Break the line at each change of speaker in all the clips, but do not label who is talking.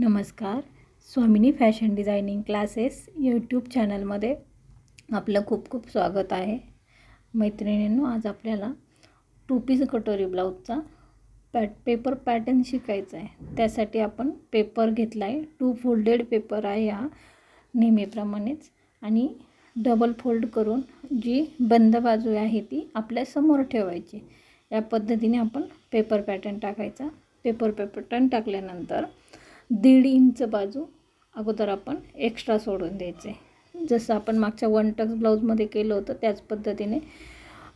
नमस्कार. Swamini fashion designing classes YouTube चॅनलमध्ये आपलं खूप खूप स्वागत आहे. मैत्रिणींनो आज आपल्याला टू पीस कटोरी ब्लाऊजचा पॅट पेपर पॅटर्न शिकायचा आहे. त्यासाठी आपण पेपर घेतला आहे टू फोल्डेड पेपर आहे हा नेहमीप्रमाणेच. आणि डबल फोल्ड करून जी बंद बाजू आहे ती आपल्यासमोर ठेवायची. या पद्धतीने आपण पेपर पॅटर्न टाकायचा. पेपर पॅटर्न टाकल्यानंतर दीड इंच बाजू अगोदर आपण एक्स्ट्रा सोडून द्यायचे. जसं आपण मागच्या वन टक्स ब्लाऊजमध्ये केलं होतं त्याच पद्धतीने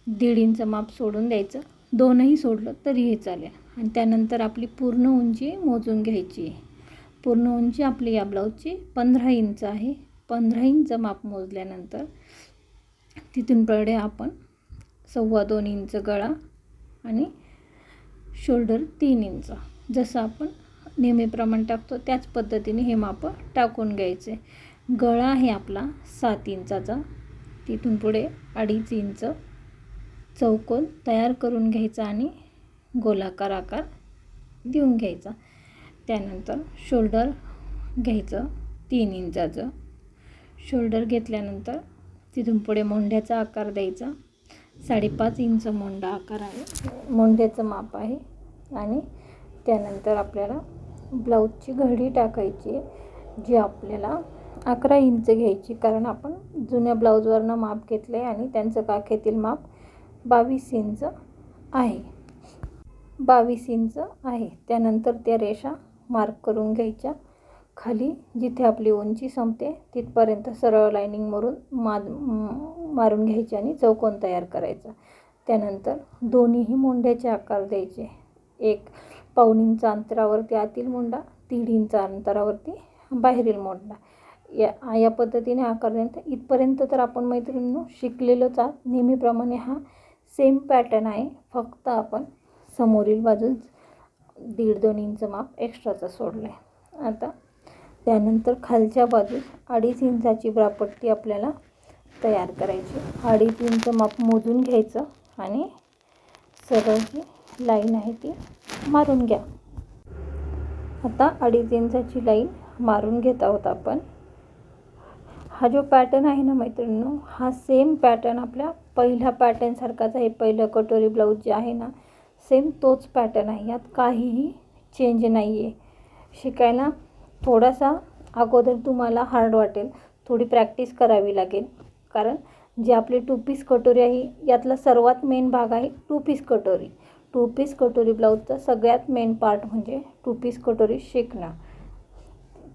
दीड इंच माप सोडून द्यायचं. दोनही सोडलं तरीही चालेल. आणि त्यानंतर आपली पूर्ण उंची मोजून घ्यायची. पूर्ण उंची आपली या ब्लाऊजची पंधरा इंच आहे. पंधरा इंच माप मोजल्यानंतर तिथून पडे आपण सव्वा दोन इंच गळा आणि शोल्डर तीन इंच. जसं आपण नेहमीप्रमाणे टाकतो. त्याच पद्धतीने हे माप टाकून घ्यायचे. गळा आहे आपला सात इंचाचा. तिथून पुढे अडीच इंच चौकोन तयार करून घ्यायचा आणि गोलाकार आकार देऊन घ्यायचा. त्यानंतर शोल्डर घ्यायचं. तीन इंचाचं. शोल्डर घेतल्यानंतर तिथून पुढे मोंढ्याचा आकार द्यायचा. साडेपाच इंच मोंडा आकार आहे. मोंढ्याचं माप आहे. आणि त्यानंतर आपल्याला ब्लाऊजची घडी टाकायची जी आपल्याला अकरा इंच घ्यायची. कारण आपण जुन्या ब्लाऊजवरनं माप घेतलं आहे आणि त्यांचं काखेतील माप बावीस इंच आहे. बावीस इंच आहे. त्यानंतर त्या रेषा मार्क करून घ्यायच्या. खाली जिथे आपली उंची संपते तिथपर्यंत सरळ लाईनिंग मारून मा मारून घ्यायची आणि चौकोन तयार करायचा. त्यानंतर दोन्हीही मोंढ्याचे आकार द्यायचे. एक पाऊण इंच अंतरावरती आतील मुंडा दीड इंच अंतरावरती बाहेरील मोंडा या या पद्धतीने आकार इथपर्यंत तर आपण मैत्रिणींनो शिकलेलोच आहात. नेहमीप्रमाणे हा सेम पॅटर्न आहे. फक्त आपण समोरील बाजूच दीड दोन इंच माप एक्स्ट्राचा सोडलं आहे आता त्यानंतर खालच्या बाजूस अडीच इंचाची ब्रापट्टी आपल्याला तयार करायची. अडीच इंच माप मोजून घ्यायचं आणि सरळ जी लाईन आहे ती मारून घ्या. आता अडीच इंचाची लाईन मारून घेत आहोत आपण. हा जो पॅटर्न आहे ना मैत्रिणींनो हा सेम पॅटर्न आपल्या पहिल्या पॅटर्नसारखाच आहे. पहिलं कटोरी ब्लाऊज जे आहे ना सेम तोच पॅटर्न आहे. यात काहीही चेंज नाही आहे शिकायला थोडासा अगोदर तुम्हाला हार्ड वाटेल. थोडी प्रॅक्टिस करावी लागेल. कारण जे आपली टू पीस कटोरी आहे यातला सर्वात मेन भाग आहे टू पीस कटोरी. टू पीस कटोरी ब्लाऊजचा सगळ्यात मेन पार्ट म्हणजे टू पीस कटोरी शिकणं.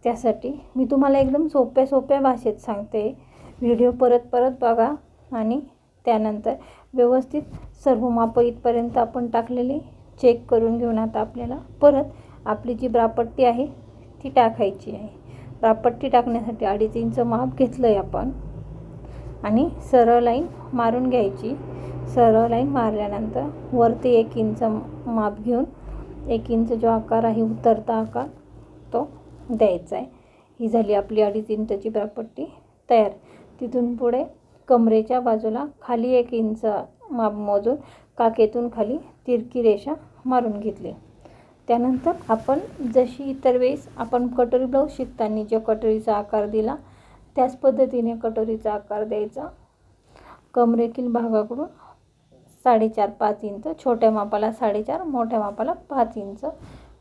त्यासाठी मी तुम्हाला एकदम सोप्या सोप्या भाषेत सांगते. व्हिडिओ परत परत बघा आणि त्यानंतर व्यवस्थित सर्व मापं इथपर्यंत आपण टाकलेली चेक करून घेऊन आता आपल्याला परत आपली जी ब्रापट्टी आहे ती टाकायची आहे. ब्रापट्टी टाकण्यासाठी अडीच इंच माप घेतलं आहे आपण आणि सरळ लाईन मारून घ्यायची. सरळ लाईन मारल्यानंतर वरती एक इंच माप घेऊन एक इंच जो आकार आहे उतरता आकार तो द्यायचा आहे. ही झाली आपली अडीच इंचाची ब्रापट्टी तयार. तिथून पुढे कमरेच्या बाजूला खाली एक इंच माप मोजून काकेतून खाली तिरकी रेषा मारून घेतली. त्यानंतर आपण जशी इतर वेळेस आपण कटोरी ब्लाऊज शिकताना जो कटोरीचा आकार दिला त्याच पद्धतीने कटोरीचा आकार द्यायचा. कमरेतील भागाकडून साडेचार पाच इंच छोट्या मापाला साडेचार मोठ्या मापाला पाच इंच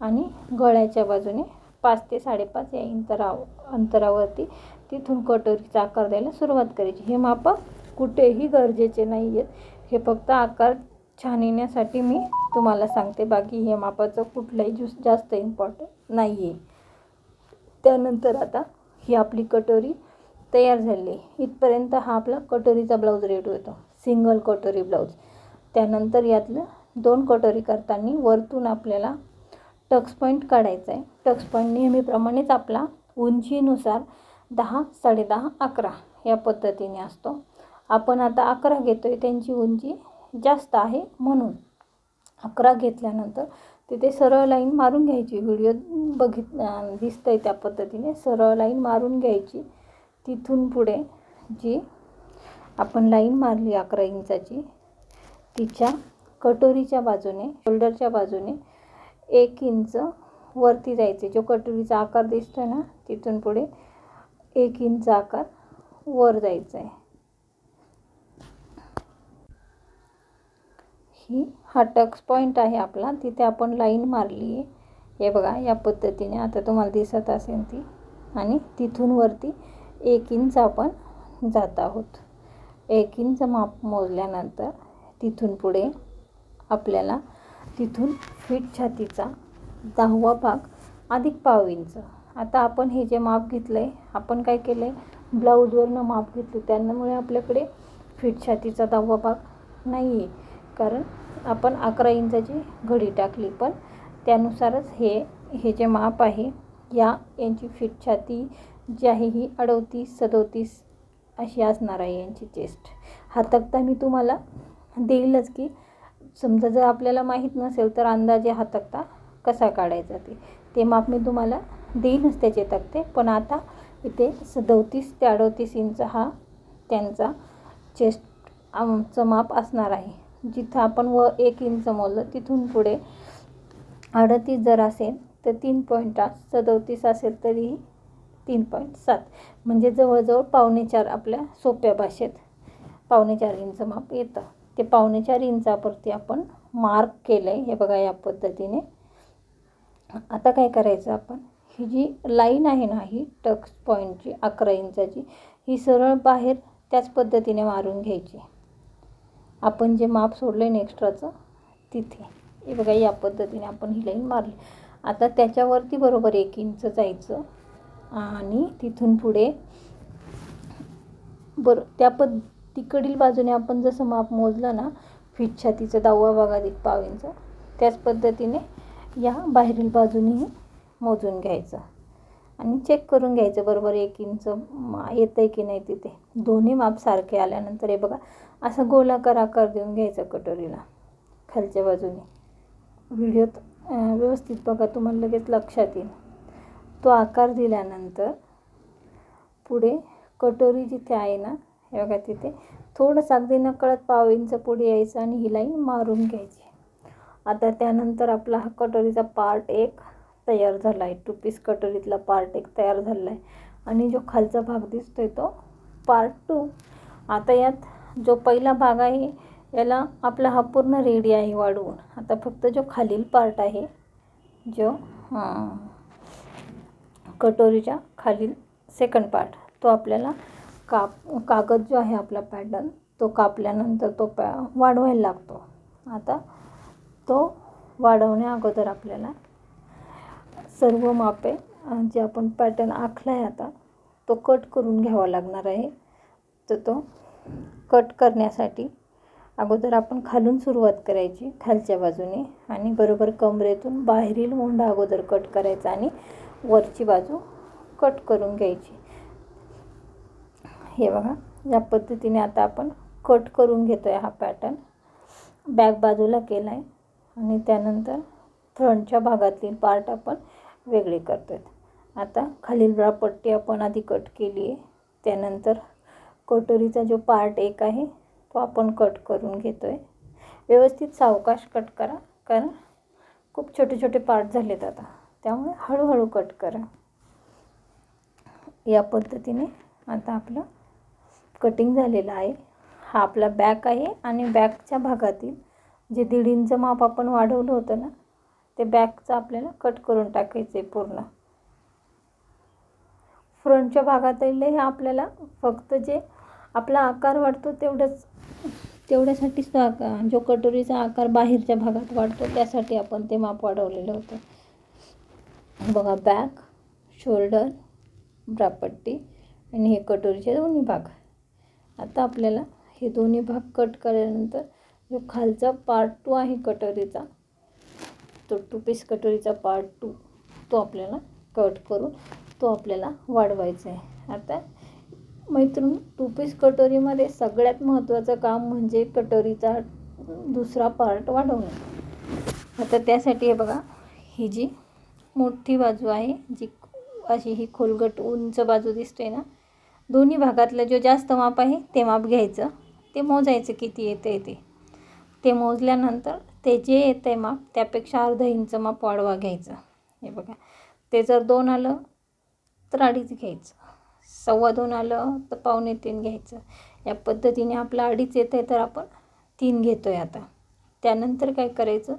आणि गळ्याच्या बाजूने पाच ते साडेपाच या इंतराव अंतरावरती तिथून कटोरीचा आकार द्यायला सुरुवात करायची. हे मापं कुठेही गरजेचे नाही आहेत हे फक्त आकार छान येण्यासाठी मी तुम्हाला सांगते. बाकी हे मापाचं कुठलंही ज्यूस जास्त इम्पॉर्टंट नाही आहे त्यानंतर आता ही आपली कटोरी तयार झाली इथपर्यंत हा आपला कटोरीचा ब्लाऊज रेडी होतो. सिंगल कटोरी ब्लाऊज. त्यानंतर यातलं दोन कटोरी करताना वरतून आपल्याला टक्स पॉईंट काढायचा आहे. टक्स पॉईंट नेहमीप्रमाणेच आपला उंचीनुसार दहा साडेदहा अकरा या पद्धतीने असतो. आपण आता अकरा घेतो आहे त्यांची उंची जास्त आहे म्हणून. अकरा घेतल्यानंतर तिथे सरळ लाईन मारून घ्यायची. व्हिडिओ बघित दिसतं आहे त्या पद्धतीने. सरळ लाईन मारून घ्यायची. तिथून पुढे जी आपण लाईन मारली अकरा इंचाची तिच्या कटोरीच्या बाजूने शोल्डरच्या बाजूने एक इंच वरती जायचे. जो कटोरीचा आकार दिसतोय ना तिथून पुढे एक इंच आकार वर जायचा आहे ही हा टक्स पॉईंट आहे आपला. तिथे आपण लाईन मारली आहे हे बघा या पद्धतीने आता तुम्हाला दिसत असेल ती. आणि तिथून वरती एक इंच आपण जात आहोत. एक इंच माप मोजल्यानंतर तिथून पुढे आपल्याला तिथून फिट छातीचा दहावा भाग अधिक पाव इंच. आता आपण हे जे माप घेतलं आहे आपण काय केलं आहे ब्लाऊजवरनं माप घेतलं. त्यामुळे आपल्याकडे फिट छातीचा दहावा भाग नाही आहे कारण आपण अकरा इंचाची घडी टाकली पण त्यानुसारच हे हे जे माप आहे या यांची फिट छाती जी आहे ही अडवतीस सदोतीस अशी असणार आहे यांची चेस्ट. हा तक्ता मी तुम्हाला देईलच की. समजा जर आपल्याला माहीत नसेल तर अंदाजे हा तक्ता कसा काढायचा ते. ते माप मी तुम्हाला देईनच त्याचे तक्ते पण आता इथे सदोतीस ते अडतीस इंच हा त्यांचा चेस्ट आमचं माप असणार आहे. जिथं आपण व एक इंच मोजलं तिथून पुढे अडतीस जर असेल तर तीन पॉईंट आठ. सदोतीस असेल तरीही तीन पॉईंट सात. म्हणजे जवळजवळ पावणे चार आपल्या सोप्या भाषेत पावणे चार इंच माप येतं. ते पावणे चार इंचावरती आपण मार्क केलं आहे हे बघा या पद्धतीने. आता काय करायचं आपण? ही जी लाईन आहे ना ही टक्स पॉईंटची अकरा इंचाची ही सरळ बाहेर त्याच पद्धतीने मारून घ्यायची. आपण जे माप सोडलं आहे एक्स्ट्राचं तिथे. हे बघा या पद्धतीने आपण ही लाईन मारली. आता त्याच्यावरती बरोबर एक इंच जायचं आणि तिथून पुढे बरं त्या पद तिकडील बाजूने आपण जसं माप मोजलं ना फिट छातीचा दहावा भाग अधिक पाव इंच त्याच पद्धतीने या बाहेरील बाजूनेही मोजून घ्यायचं. आणि चेक करून घ्यायचं बरोबर एक इंच येतं आहे की नाही तिथे. दोन्ही माप सारखे आल्यानंतर हे बघा असं गोलाकार आकार देऊन घ्यायचा कटोरीला खालच्या बाजूने. व्हिडिओत व्यवस्थित बघा तुम्हाला लगेच लक्षात येईल. तो आकार दिल्यानंतर पुढे कटोरी जिथे आहे ना हे बघा तिथे. थोडंसं अगदी नकळत पाव इंच पुढे यायचं आणि ही लाईन मारून घ्यायची. आता त्यानंतर आपला हा कटोरीचा पार्ट एक तयार झाला आहे टू पीस कटोरीतला पार्ट एक तयार झाला आहे आणि जो खालचा भाग दिसतो आहे तो पार्ट टू आता यात जो पहिला भाग आहे याला आपला हा पूर्ण रेडी आहे वाढवून. आता फक्त जो खालील पार्ट आहे जो कटोरीच्या खालील सेकंड पार्ट तो आपल्याला काप कागद जो आहे आपला पॅटर्न तो कापल्यानंतर तो पॅ वाढवायला लागतो. आता तो वाढवण्या अगोदर आपल्याला सर्व मापे जे आपण पॅटर्न आखला आहे आता तो कट करून घ्यावा लागणार आहे. तर तो कट करण्यासाठी अगोदर आपण खालून सुरुवात करायची खालच्या बाजूने आणि बरोबर कमरेतून बाहेरील मोंढा अगोदर कट करायचा आणि वरची बाजू कट करून घ्यायची. हे बघा या पद्धतीने आता आपण कट करून घेतो आहे हा पॅटर्न बॅक बाजूला केला आहे आणि त्यानंतर फ्रंटच्या भागातील पार्ट आपण वेगळे करतो आहेत आता खालील पट्टी आपण आधी कट केली आहे. त्यानंतर कटोरीचा जो पार्ट एक आहे तो आपण कट करून घेतो आहे व्यवस्थित सावकाश कट करा कारण खूप छोटे छोटे पार्ट झालेत आता. त्यामुळे हळूहळू कट करा. या पद्धतीने आता आपलं कटिंग झालेलं आहे. हा आपला बॅक आहे आणि बॅकच्या भागातील जे दीड इंच माप आपण वाढवलं होतं ना ते बॅकचं आपल्याला कट करून टाकायचं आहे पूर्ण. फ्रंटच्या भागातील हे आपल्याला फक्त जे आपला आकार वाढतो तेवढंच तेवढ्यासाठीच तो आकार जो कटोरीचा आकार बाहेरच्या भागात वाढतो त्यासाठी आपण ते माप वाढवलेलं होतं. बघा बॅक शोल्डर ब्रापट्टी आणि हे कटोरीचे दोन्ही भाग. आता आपल्याला हे दोन्ही भाग कट केल्यानंतर जो खालचा पार्ट टू आहे कटोरीचा तो टू पीस कटोरीचा पार्ट टू तो आपल्याला कट करून तो आपल्याला वाढवायचा आहे. आता मैत्रीण टू पीस कटोरीमध्ये सगळ्यात महत्त्वाचं काम म्हणजे कटोरीचा दुसरा पार्ट वाढवणे. आता त्यासाठी हे बघा ही जी मोठी बाजू आहे जी अशी ही खोलगट उंच बाजू दिसते ना दोन्ही भागातलं जो जास्त माप आहे ते माप घ्यायचं. ते मोजायचं किती येतं आहे ते. ते मोजल्यानंतर ते जे येतं आहे माप त्यापेक्षा अर्धा इंच माप वाढवा घ्यायचं. हे बघा. ते जर दोन आलं तर अडीच घ्यायचं. सव्वा दोन आलं तर पावणे तीन घ्यायचं. या पद्धतीने आपलं अडीच येतं आहे तर आपण तीन घेतो आहे आता. त्यानंतर काय करायचं?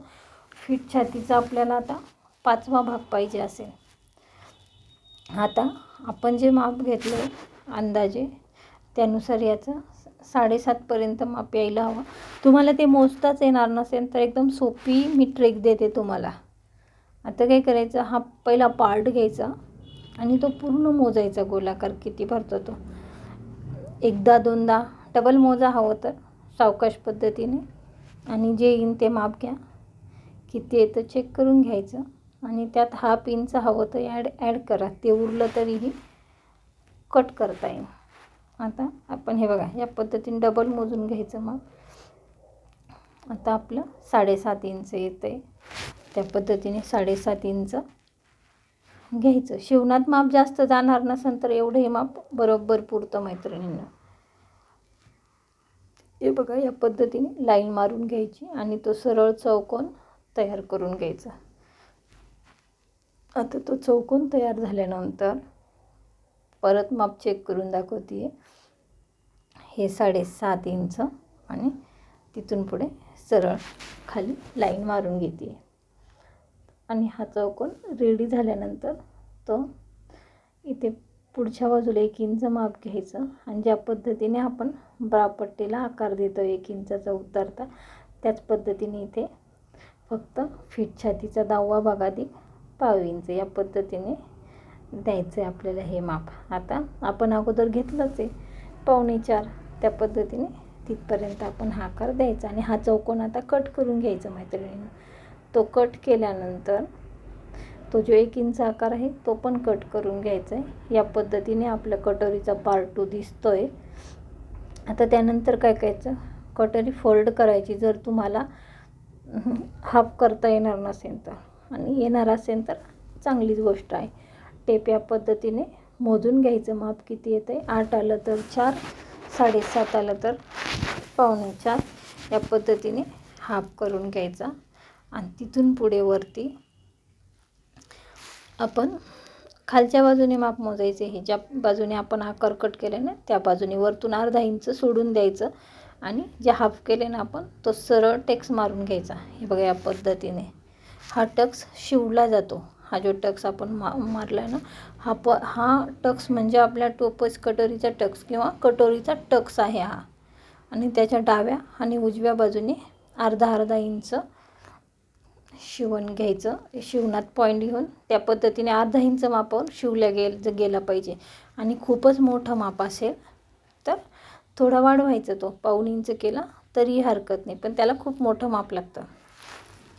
फिट छातीचा आपल्याला आता पाचवा भाग पाहिजे असेल. आता आपण जे माप घेतलं आहे अंदाजे. त्यानुसार याचं साडेसातपर्यंत माप यायला हवं. तुम्हाला ते मोजताच येणार नसेल तर एकदम सोपी मी ट्रेक देते तुम्हाला. आता काय करायचं? हा पहिला पार्ट घ्यायचा आणि तो पूर्ण मोजायचा गोलाकार किती भरतो तो. एकदा दोनदा डबल मोजा हवं तर सावकाश पद्धतीने. आणि जे येईन ते माप घ्या. किती येतं चेक करून घ्यायचं. आणि त्यात हाफ इंच हवं तर ॲड ॲड करा. ते उरलं तरीही कट करता येईल. आता आपण हे बघा या पद्धतीने डबल मोजून घ्यायचं मग. आता आपलं साडेसात इंच येतं आहे त्या पद्धतीने साडेसात इंच घ्यायचं. शिवणात माप जास्त जाणार नसेल तर एवढं हे माप बरोबर पुरतं मैत्रिणींना. हे बघा या पद्धतीने लाईन मारून घ्यायची आणि तो सरळ चौकोन तयार करून घ्यायचा. आता तो चौकोन तयार झाल्यानंतर परत माप चेक करून दाखवते हे साडेसात इंच आणि तिथून पुढे सरळ खाली लाईन मारून घेते आणि हा चौकोन रेडी झाल्यानंतर तो इथे पुढच्या बाजूला एक इंच माप घ्यायचं आणि ज्या पद्धतीने आपण ब्रापट्टीला आकार देतो एक इंचाचा उतरता त्याच पद्धतीने इथे फक्त फिट छातीचा दहावा भाग अधिक पाव इंच या पद्धतीने द्यायचं आहे आपल्याला हे माप. आता आपण अगोदर घेतलंच आहे. पावणे चार. त्या पद्धतीने तिथपर्यंत आपण हा आकार द्यायचा आणि हा चौकोन आता कट करून घ्यायचा मैत्रिणीनं. तो कट केल्यानंतर तो जो एक इंच आकार आहे तो पण कट करून घ्यायचा आहे या पद्धतीने आपल्या कटोरीचा पार्ट टू दिसतो आहे आता त्यानंतर काय करायचं? कटोरी फोल्ड करायची. जर तुम्हाला हाफ करता येणार नसेल तर. आणि येणार असेल तर चांगलीच गोष्ट आहे. टेप या पद्धतीने मोजून घ्यायचं. माप किती येतं आहे आठ आलं तर चार साडेसात आलं तर पावणे चार. या पद्धतीने हाफ करून घ्यायचा. आणि तिथून पुढे वरती आपण खालच्या बाजूने माप मोजायचे. हे ज्या बाजूने आपण हा करकट केले ना त्या बाजूने वरतून अर्धा इंच सोडून द्यायचं. आणि जे हाफ केले ना आपण तो सरळ टेक्स मारून घ्यायचा. हे बघा या पद्धतीने. हा टक्स शिवला जातो. हा जो टक्स आपण मा मारला आहे ना हा प हा टक्स म्हणजे आपल्या टोपस कटोरीचा टक्स किंवा कटोरीचा टक्स आहे हा. आणि त्याच्या डाव्या आणि उजव्या बाजूने अर्धा अर्धा इंच शिवण घ्यायचं. शिवणात पॉईंट घेऊन त्या पद्धतीने अर्धा इंच मापावर शिवल्या गेल गेला पाहिजे. आणि खूपच मोठं माप असेल तर थोडा वाढवायचा तो. पाऊण इंच केला तरी हरकत नाही. पण त्याला खूप मोठं माप लागतं.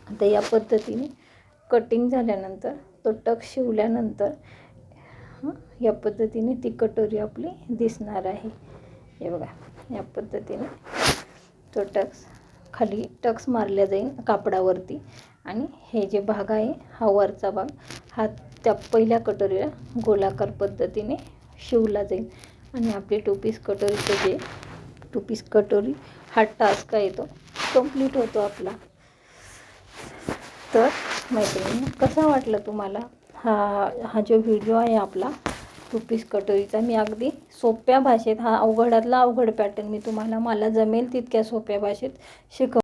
आता या पद्धतीने कटिंग झाल्यानंतर तो टक शिवल्यानंतर या पद्धतीने ती कटोरी आपली दिसणार आहे. हे बघा या पद्धतीने तो टक्स खाली टक्स मारल्या जाईल कापडावरती आणि हे जे भाग आहे हा वरचा भाग हा त्या पहिल्या कटोरीला गोलाकार पद्धतीने शिवला जाईल आणि आपली टू पीस कटोरीचं जे टू पीस कटोरी हा टास्क आहे तो कंप्लीट होतो आपला. तर मैत्रिणी कसा वाटलं तुम्हाला हा हा जो व्हिडिओ आहे आपला टू पीस कटोरीचा? मी अगदी सोप्या भाषेत हा अवघडातला अवघड पॅटर्न मी तुम्हाला मला जमेल तितक्या सोप्या भाषेत शिकव